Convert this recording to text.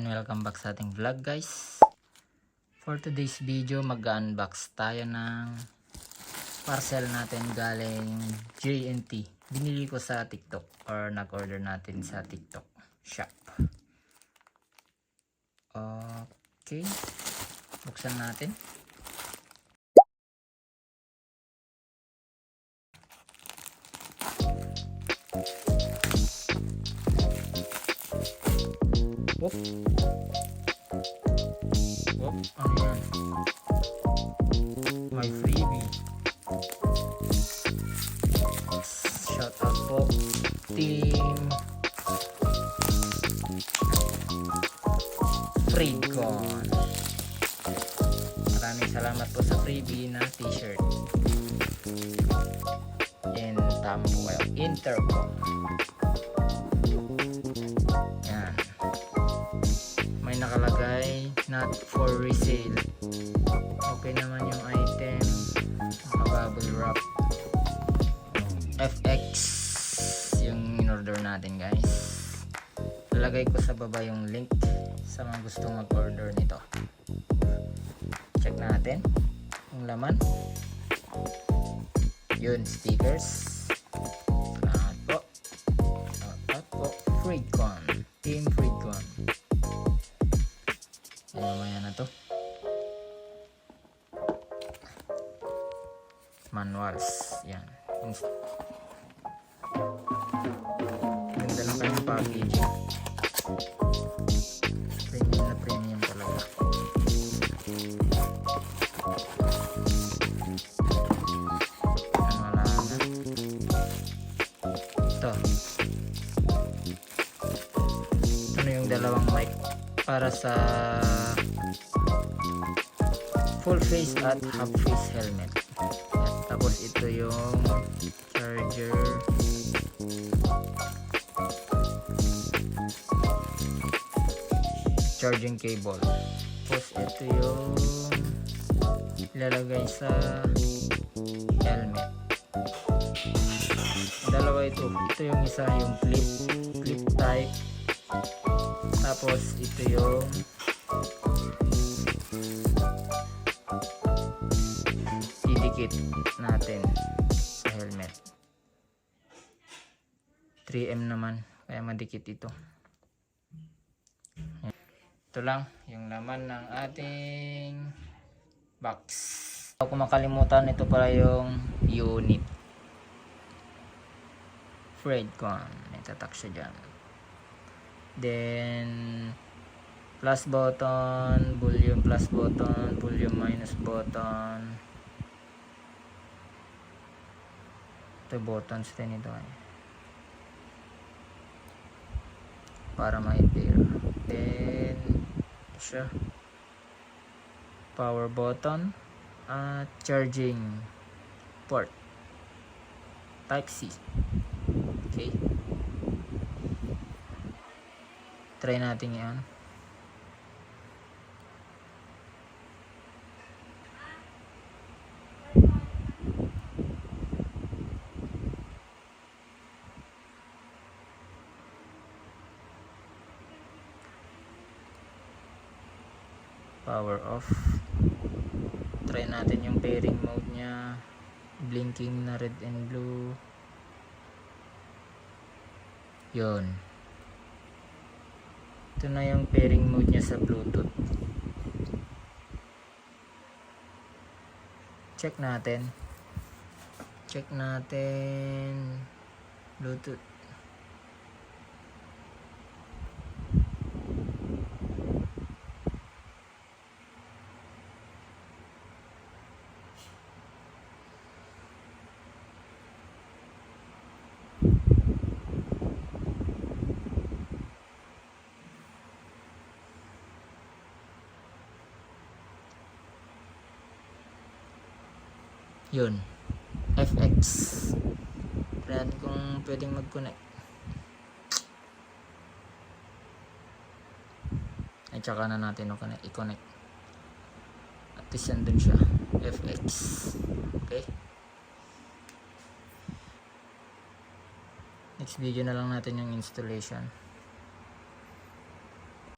and welcome back sa ating vlog guys. For today's video mag-unbox tayo ng parcel natin galing JNT binili ko sa tiktok or nag-order natin sa tiktok shop. Okay. Buksan natin. Whoop. Team Freecon. Maraming salamat po sa freebie na t-shirt. And tama po kayo. Intercom. Yan may nakalagay not for resale okay naman yung item bubble wrap natin guys. Lalagay ko sa baba yung link sa mga gustong mag-order nito. Check natin yung laman. Yun stickers. Salamat po. Salamat po Freecon Team Freecon ay, mamaya na to. Manuals. Yan. Kayong packaging. Premium na premium yung dalawang mic para sa full face at half face helmet. Tapos ito yung charger. Charging cable. Tapos ito yung ilalagay sa helmet. Dalawa ito. Ito yung isa yung clip. Clip type. Tapos ito yung didikit natin sa helmet. 3M naman kaya madikit ito. Ito lang yung laman ng ating box. Kung makalimutan ito pala yung unit. Fredcon. May tatak siya dyan. Then, plus button, volume plus button, volume minus button. Ito buttons din ito eh. Para ma-pair. Then, siya. Power button. At charging port. Type C. Okay. Try natin yan. Power off. Try natin yung pairing mode niya. Blinking na red and blue. Yun. Ito na yung pairing mode niya sa Bluetooth. Check natin. Check natin. Bluetooth. Yun. FX. Natin kung pwedeng mag-connect. Ay, tsaka na natin i-connect. At least yan dun siya. FX. Okay? Next video na lang natin yung installation.